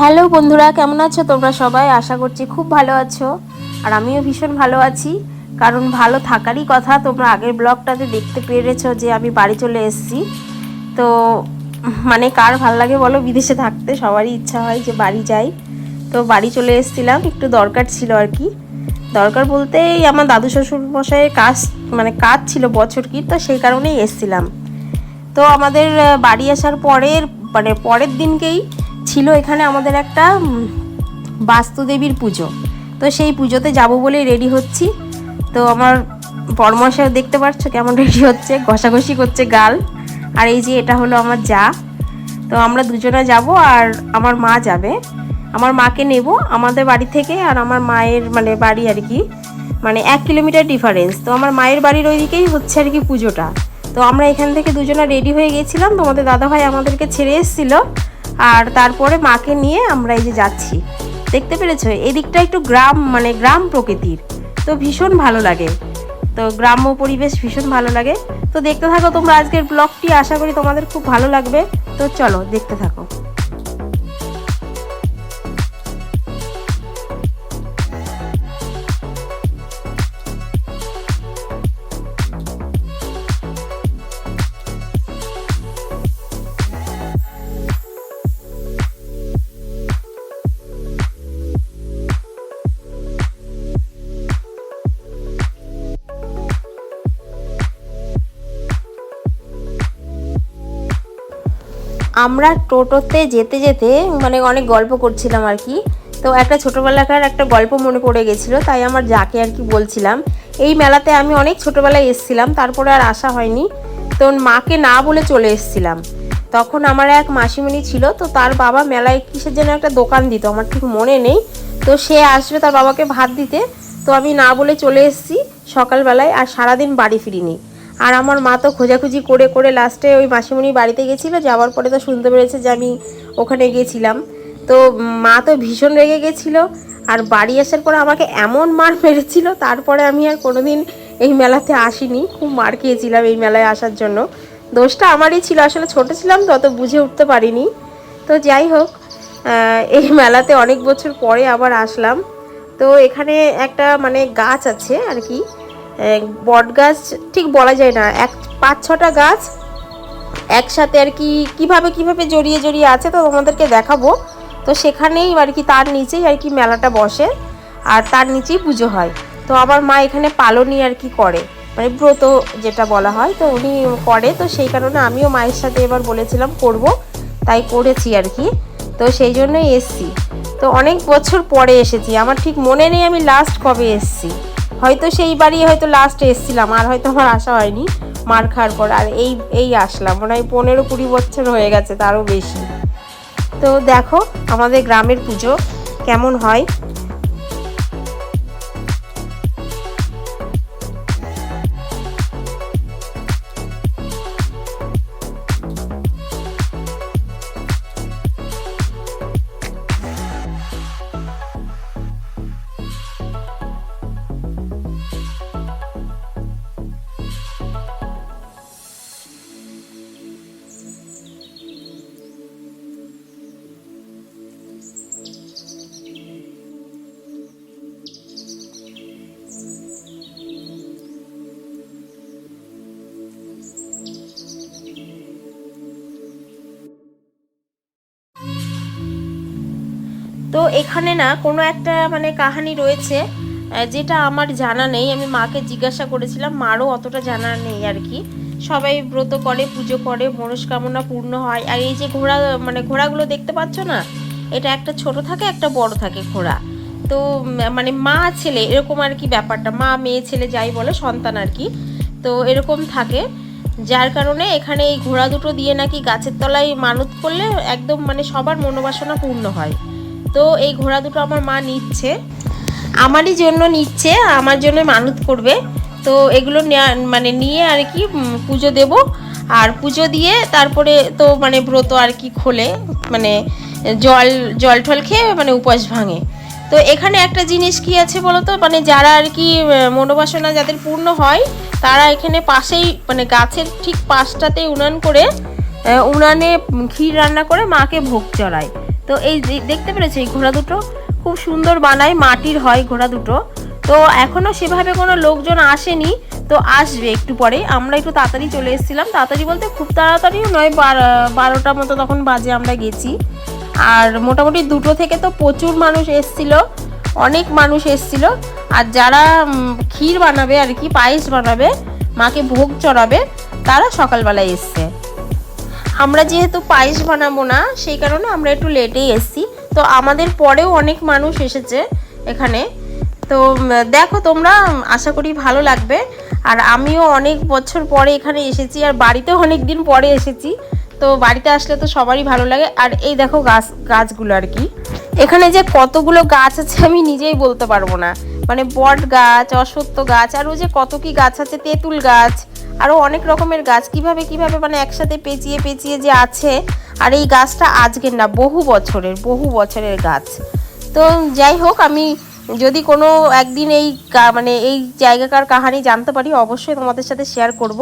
Hello বন্ধুরা, কেমন আছো তোমরা সবাই? আশা করছি খুব ভালো আছো। আর আমিও ভীষণ ভালো আছি। কারণ ভালো থাকারই কথা, তোমরা আগের ব্লগটাতে দেখতে পেরেছ যে আমি বাড়ি চলে এসেছি। তো মানে কার ভালো লাগে বলো, বিদেশে থাকতে সবারই ইচ্ছা হয় যে বাড়ি যাই। তো বাড়ি চলে এসেছিলাম, একটু দরকার ছিল আর কি। দরকার বলতে আমার দাদু শ্বশুর মশাইয়ের কাজ মানে কাজ ছিল বছর কি, তো সেই কারণেই এসেছিলাম। তো আমাদের বাড়ি আসার পরের মানে পরের দিনকেই ছিল এখানে আমাদের একটা বাস্তুদেবীর পুজো। তো সেই পুজোতে যাব বলেই রেডি হচ্ছি। তো আমার পরমশাই দেখতে পাচ্ছ কেমন রেডি হচ্ছে, ঘষাঘষি করছে গাল। আর এই যে এটা হলো আমার যা। তো আমরা দুজনে যাব আর আমার মা যাবে। আমার মাকে নেব আমাদের বাড়ি থেকে আর আমার মায়ের মানে বাড়ি আর কি মানে এক কিলোমিটার ডিফারেন্স তো আমার মায়ের বাড়ির ওইদিকেই হচ্ছে আর কি পুজোটা। তো আমরা এখান থেকে দুজনে রেডি হয়ে গেছিলাম। তোমাদের দাদাভাই আমাদেরকে ছেড়ে এসেছিল। আর তারপরে মাকে নিয়ে আমরা এই যে যাচ্ছি। দেখতে পেরেছ? এদিকটা একটু গ্রাম মানে গ্রাম প্রকৃতির। তো ভীষণ ভালো লাগে। তো গ্রাম্য পরিবেশ ভীষণ ভালো লাগে। তো দেখতে থাকো তোমরা আজকের ব্লগটি আশা করি তোমাদের খুব ভালো লাগবে। তো চলো দেখতে থাকো। আমরা টোটোতে যেতে যেতে মানে অনেক গল্প করছিলাম আর কি। তো একটা ছোটোবেলাকার একটা গল্প মনে পড়ে গেছিল, তাই আমার যাকে আর কি বলছিলাম। এই মেলাতে আমি অনেক ছোটোবেলায় এসেছিলাম, তারপরে আর আসা হয়নি। তো মাকে না বলে চলে এসেছিলাম। তখন আমার এক মাসিমণি ছিল, তো তার বাবা মেলায় কিসের জন্য একটা দোকান দিত, আমার ঠিক মনে নেই। তো সে আসবে তার বাবাকে ভাত দিতে। তো আমি না বলে চলে এসেছি সকালবেলায়, আর সারাদিন বাড়ি ফিরিনি। আর আমার মা তো খোঁজাখুঁজি করে করে লাস্টে ওই মাসিমণি বাড়িতে গেছিল, যাওয়ার পরে তো শুনতে পেরেছে যে আমি ওখানে গেছিলাম। তো মা তো ভীষণ রেগে গেছিল আর বাড়ি আসার পরে আমাকে এমন মার মেরেছিল, তারপরে আমি আর কোনোদিন এই মেলাতে আসিনি। খুব মার খেয়েছিলাম এই মেলায় আসার জন্য। দোষটা আমারই ছিল, আসলে ছোট ছিলাম তত বুঝে উঠতে পারিনি। তো যাই হোক এই মেলাতে অনেক বছর পরে আবার আসলাম। তো এখানে একটা মানে গাছ আছে আর কি বট গাছ ঠিক বলা যায় না, এক পাঁচ ছটা গাছ একসাথে আর কি, কীভাবে কীভাবে জড়িয়ে জড়িয়ে আছে তো তোমাদেরকে দেখাবো। তো সেখানেই আর কি তার নিচেই আর কি মেলাটা বসে, আর তার নিচেই পুজো হয়। তো আমার মা এখানে পালনই আর কি করে মানে ব্রত যেটা বলা হয়, তো উনি করে, তো সেই কারণে আমিও মায়ের সাথে এবার বলেছিলাম করব, তাই করেছি আর কি। তো সেই জন্যই এসছি। তো অনেক বছর পরে এসেছি, আমার ঠিক মনে নেই আমি লাস্ট কবে এসছি। হয়তো সেই বাড়ি হয়তো লাস্ট এসছিলাম, আর হয়তো আমার আসা হয়নি মার খাওয়ার পর, আর এই এই আসলাম। মনে হয় পনেরো কুড়ি বছর হয়ে গেছে, তারও বেশি। তো দেখো, আমাদের গ্রামের পুজো কেমন হয়? তো এখানে না কোনো একটা মানে কাহানি রয়েছে যেটা আমার জানা নেই। আমি মাকে জিজ্ঞাসা করেছিলাম, মারও অতটা জানা নেই আর কি? সবাই ব্রত করে, পুজো করে, মনস্কামনা পূর্ণ হয়। আর এই যে ঘোড়া মানে ঘোড়াগুলো দেখতে পাচ্ছ না? এটা একটা ছোট থাকে, একটা বড় থাকে ঘোড়া। তো মানে মা ছেলে, এরকম আর কি ব্যাপারটা। মা, মেয়ে, ছেলে যাই বলে, সন্তান আর কি। তো এরকম থাকে। যার কারণে এখানে এই ঘোড়া দুটো দিয়ে নাকি গাছের তলায় মানত করলে একদম মানে সবার মনোবাসনা পূর্ণ হয়। তো এই ঘোড়া দুটো আমার মা নিচ্ছে। আমারই জন্য নিচ্ছে, আমার জন্য মানত করবে। তো এগুলো মানে নিয়ে আর কি পুজো দেব। আর পুজো দিয়ে তারপরে তো মানে ব্রত আর কি খোলে মানে জল জল টল খেয়ে মানে উপোস ভাঙে। তো এখানে একটা জিনিস কি আছে বলো তো মানে যারা আর কি মনোবাসনা যাদের পূর্ণ হয়, তারা এখানে পাশেই মানে গাছের ঠিক পাশটাতে উনান করে উনানে ক্ষীর রান্না করে মাকে ভোগ চড়ায়। তো এই দেখতে পেরেছি এই ঘোড়া দুটো খুব সুন্দর বানায়, মাটির হয় ঘোড়া দুটো। তো এখনও সেভাবে কোনো লোকজন আসেনি, তো আসবে একটু পরে। আমরা একটু তাড়াতাড়ি চলে এসেছিলাম। তাড়াতাড়ি বলতে খুব তাড়াতাড়িও নয়, বার- বারোটা মতো তখন বাজে আমরা গেছি। আর মোটামুটি দুটো থেকে তো প্রচুর মানুষ এসছিল, অনেক মানুষ এসছিল। আর যারা ক্ষীর বানাবে আর কি, পায়েস বানাবে, মাকে ভোগ চড়াবে, তারা সকালবেলায় এসছে। আমরা যেহেতু পায়েস বানাবো না, সেই কারণে আমরা একটু লেটেই এসেছি। তো আমাদের পরেও অনেক মানুষ এসেছে এখানে। তো দেখো তোমরা, আশা করি ভালো লাগবে। আর আমিও অনেক বছর পরে এখানে এসেছি, আর বাড়িতেও অনেক দিন পরে এসেছি। তো বাড়িতে আসলে তো সবারই ভালো লাগে। আর এই দেখো গাছ, গাছগুলো আর কি। এখানে যে কতগুলো গাছ আছে আমি নিজেই বলতে পারব না। মানে বট গাছ, অশ্বত্থ গাছ, আর ও যে কত কি গাছ আছে, তেঁতুল গাছ আরও অনেক রকমের গাছ। কীভাবে কীভাবে মানে একসাথে পেঁচিয়ে পেঁচিয়ে যে আছে, আর এই গাছটা আজকের না, বহু বছরের বহু বছরের গাছ। তো যাই হোক, আমি যদি কোনো একদিন এই মানে এই জায়গাকার কাহানি জানতে পারি, অবশ্যই তোমাদের সাথে শেয়ার করব।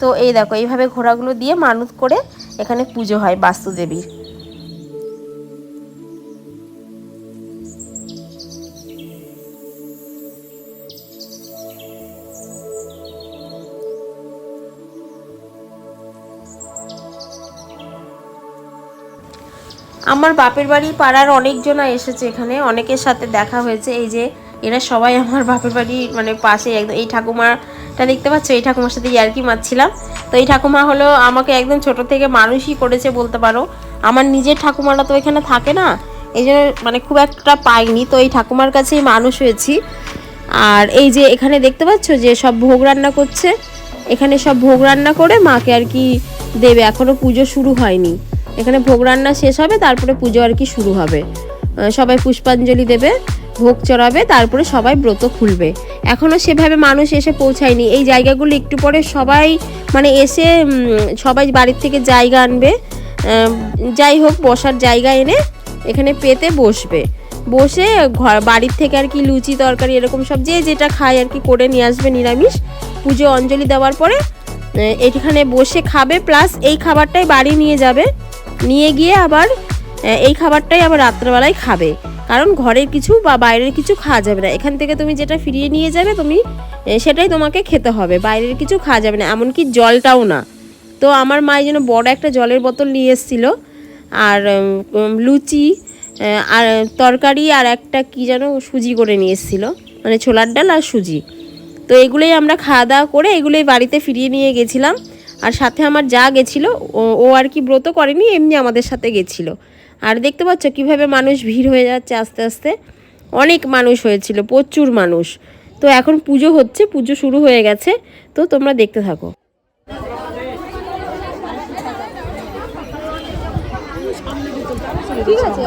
তো এই দেখো, এইভাবে ঘোড়াগুলো দিয়ে মানুষ করে এখানে পুজো হয় বাস্তুদেবীর। আমার বাপের বাড়ি পাড়ার অনেকজনা এসেছে এখানে, অনেকের সাথে দেখা হয়েছে। এই যে এরা সবাই আমার বাপের বাড়ি মানে পাশে একদম, এই ঠাকুমাটা দেখতে পাচ্ছ? এই ঠাকুমার সাথে ইয়ার্কি মারছিলাম। তো এই ঠাকুমা হলো আমাকে একদম ছোট থেকে মানুষই করেছে বলতে পারো। আমার নিজের ঠাকুমারা তো এখানে থাকে না, এই জন্য মানে খুব একটা পাইনি। তো এই ঠাকুমার কাছেই মানুষ হয়েছি। আর এই যে এখানে দেখতে পাচ্ছ যে সব ভোগ রান্না করছে? এখানে সব ভোগ রান্না করে মাকে আর কি দেবে। এখনও পুজো শুরু হয়নি। এখানে ভোগ রান্না শেষ হবে, তারপরে পুজো আর কি শুরু হবে। সবাই পুষ্পাঞ্জলি দেবে, ভোগ চড়াবে, তারপরে সবাই ব্রত খুলবে। এখনও সেভাবে মানুষ এসে পৌঁছায়নি। এই জায়গাগুলো একটু পরে সবাই মানে এসে সবাই বাড়ির থেকে জায়গা আনবে। যাই হোক, বসার জায়গা এনে এখানে পেতে বসবে। বসে ঘর, বাড়ির থেকে আর কি লুচি, তরকারি এরকম সব যে যেটা খায় আর কি করে নিয়ে আসবে নিরামিষ। পুজো, অঞ্জলি দেওয়ার পরে এখানে বসে খাবে, প্লাস এই খাবারটাই বাড়ি নিয়ে যাবে। নিয়ে গিয়ে আবার এই খাবারটাই আবার রাত্রেবেলায় খাবে। কারণ ঘরের কিছু বা বাইরের কিছু খাওয়া যাবে না। এখান থেকে তুমি যেটা ফিরিয়ে নিয়ে যাবে, তুমি সেটাই তোমাকে খেতে হবে। বাইরের কিছু খাওয়া যাবে না, এমনকি জলটাও না। তো আমার মা জন্য বড় একটা জলের বোতল নিয়ে এসেছিল। আর লুচি আর, তরকারি আর একটা কি যেন সুজি করে নিয়ে এসেছিল। মানে ছোলার ডাল আর সুজি। তো এগুলোই আমরা খাওয়া দাওয়া করে এগুলোই বাড়িতে ফিরিয়ে নিয়ে গেছিলাম। আর সাথে আমার যা গেছিল, ও আর কি ব্রত করেনি, এমনি আমাদের সাথে গেছিল। আর দেখতে পাচ্ছ কীভাবে মানুষ ভিড় হয়ে যাচ্ছে আস্তে আস্তে? অনেক মানুষ হয়েছিল, প্রচুর মানুষ। তো এখন পুজো হচ্ছে, পুজো শুরু হয়ে গেছে, তো তোমরা দেখতে থাকো। ঠিক আছে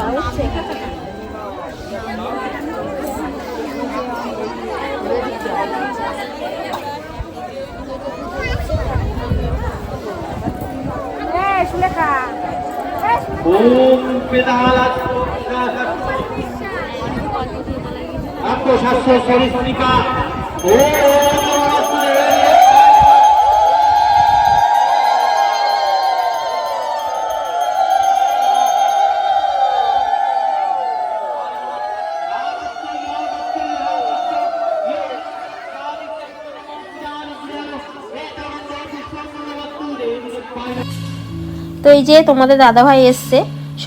হ্যাঁ, ওম বেদালাত আত্মশাস্ত্র সরিষ্ঠিকা ওম এই যে তোমাদের দাদাভাই এসছে,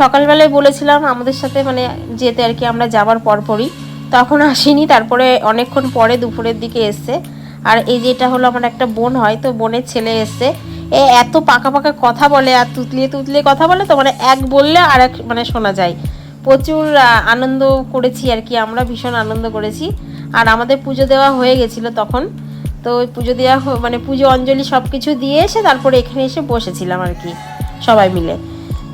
সকালবেলায় বলেছিলাম আমাদের সাথে মানে যেতে আর কি, আমরা যাবার পরপরই। তখন আসিনি, তারপরে অনেকক্ষণ পরে দুপুরের দিকে এসছে। আর এই যে এটা হলো আমার একটা বোন হয়, তো বোনের ছেলে এসছে। এ এত পাকা পাকা কথা বলে আর তুতলিয়ে তুতলিয়ে কথা বলে তো মানে এক বললে আর এক মানে শোনা যায়। প্রচুর আনন্দ করেছি আর কি, আমরা ভীষণ আনন্দ করেছি। আর আমাদের পুজো দেওয়া হয়ে গেছিল তখন। তো পুজো দেওয়া মানে পুজো, অঞ্জলি সব কিছু দিয়ে এসে তারপরে এখানে এসে বসেছিলাম আর কি। সবাই মিলে।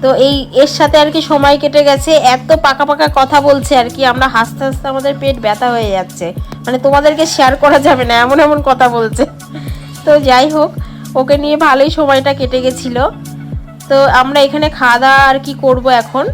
তো এই, এর সাথে আর কি সময় কেটে গেছে। এত পাকা পাকা কথা বলছে আর কি, আমরা হাসতে হাসতে আমাদের পেট ব্যথা হয়ে যাচ্ছে। মানে তোমাদেরকে শেয়ার করা যাবে না, এমন এমন কথা বলছে। তো যাই হোক, ওকে নিয়ে ভালোই সময়টা কেটে গেছিল। তো আমরা এখানে খাওয়া দাওয়া আর কি করব এখন?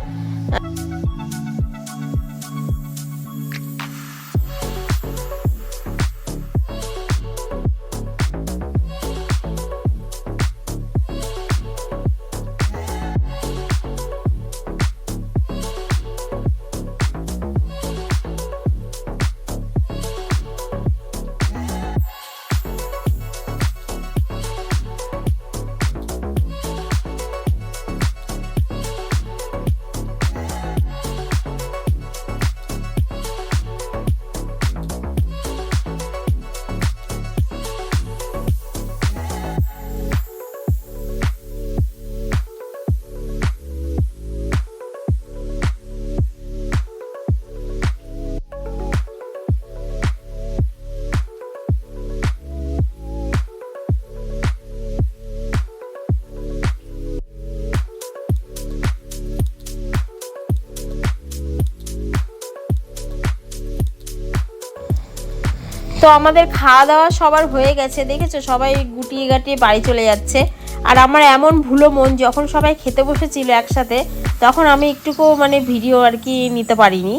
তো আমাদের খাওয়া দাওয়া সবার হয়ে গেছে, দেখেছ? সবাই গুটিয়ে গাটিয়ে বাড়ি চলে যাচ্ছে। আর আমার এমন ভুলো মন, যখন সবাই খেতে বসেছিল একসাথে, তখন আমি একটুকু মানে ভিডিও আর কি নিতে পারিনি।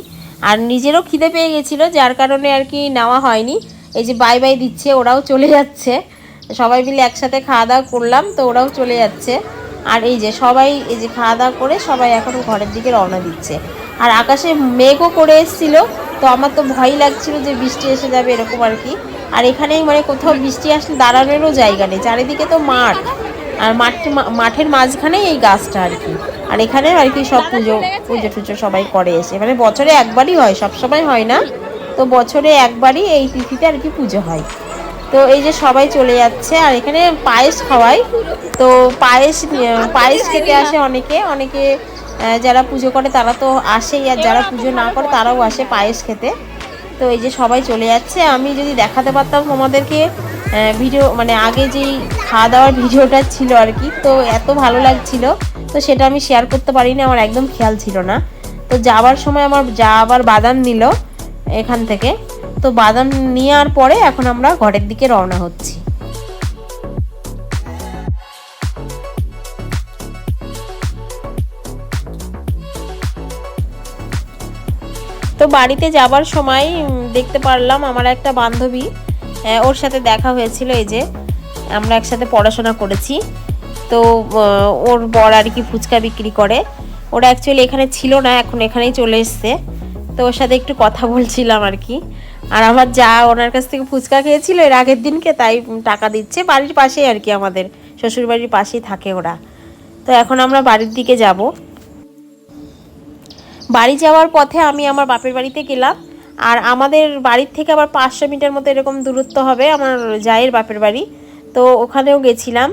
আর নিজেরও খিদে পেয়ে গেছিল, যার কারণে আর কি নেওয়া হয়নি। এই যে বাই বাই দিচ্ছে, ওরাও চলে যাচ্ছে। সবাই মিলে একসাথে খাওয়া দাওয়া করলাম, তো ওরাও চলে যাচ্ছে। আর এই যে সবাই, এই যে খাওয়া দাওয়া করে সবাই এখন ঘরের দিকে রওনা দিচ্ছে। আর আকাশে মেঘও করে এসেছিল তো আমার তো ভয় লাগছিল যে বৃষ্টি এসে যাবে এরকম আর কি। আর এখানেই মানে কোথাও বৃষ্টি আসলে দাঁড়ানোরও জায়গা নেই। চারিদিকে তো মাঠ। আর মাঠ মাঠের মাঝখানেই এই গাছটা আর কি। আর এখানে আর কি সব পুজো পুজো টুজো সবাই করে এসে। মানে বছরে একবারই হয় সব সময় হয় না। তো বছরে একবারই এই তিথিতে আর কি পুজো হয়। তো এই যে সবাই চলে যাচ্ছে। আর এখানে পায়েস খাওয়াই তো পায়েস পায়েস খেতে আসে অনেকে। অনেকে যারা পুজো করে তারা তো আসেই, আর যারা পুজো না করে তারাও আসে পায়েস খেতে। তো এই যে সবাই চলে যাচ্ছে। আমি যদি দেখাতে পারতাম তোমাদেরকে ভিডিও মানে আগে যেই খাওয়া দাওয়ার ভিডিওটা ছিল আর কি, তো এত ভালো লাগছিল। তো সেটা আমি শেয়ার করতে পারিনি, আমার একদম খেয়াল ছিল না। তো যাওয়ার সময় আমার যা আবার বাদাম নিল এখান থেকে। তো বাদাম নেওয়ার পরে এখন আমরা ঘরের দিকে রওনা হচ্ছি। তো বাড়িতে যাবার সময় দেখতে পারলাম আমার একটা বান্ধবী ওর সাথে দেখা হয়েছিল এই যে, আমরা একসাথে পড়াশোনা করেছি। তো ওর বর আর কি ফুচকা বিক্রি করে। ওরা অ্যাকচুয়ালি এখানে ছিল না, এখন এখানেই চলে এসছে। তো ওর সাথে একটু কথা বলছিলাম আর কি। আর আমার যা ওনার কাছ থেকে ফুচকা খেয়েছিল, এর আগের দিনকে তাই টাকা দিচ্ছে। বাড়ির পাশেই আর কি আমাদের, শ্বশুরবাড়ির পাশেই থাকে ওরা। তো এখন আমরা বাড়ির দিকে যাব। বাড়ি যাওয়ার পথে আমি আমার বাপের বাড়িতে গেলাম। আর আমাদের বাড়ির থেকে আবার পাঁচশো মিটার মতো এরকম দূরত্ব হবে আমার জায়ের বাপের বাড়ি। তো ওখানেও গেছিলাম।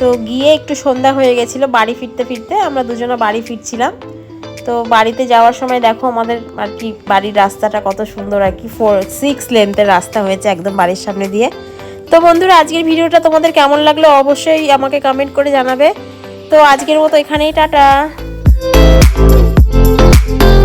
তো গিয়ে একটু সন্ধ্যা হয়ে গেছিল, বাড়ি ফিরতে ফিরতে আমরা দুজনে বাড়ি ফিরছিলাম। তো বাড়িতে যাওয়ার সময় দেখো আমাদের আর কি বাড়ির রাস্তাটা কত সুন্দর আর কি ফোর সিক্স লেন্থের রাস্তা হয়েছে একদম বাড়ির সামনে দিয়ে। তো বন্ধুরা, আজকের ভিডিওটা তোমাদের কেমন লাগল অবশ্যই আমাকে কমেন্ট করে জানাবে। তো আজকের মতো এখানেই, টাটা। 嗯。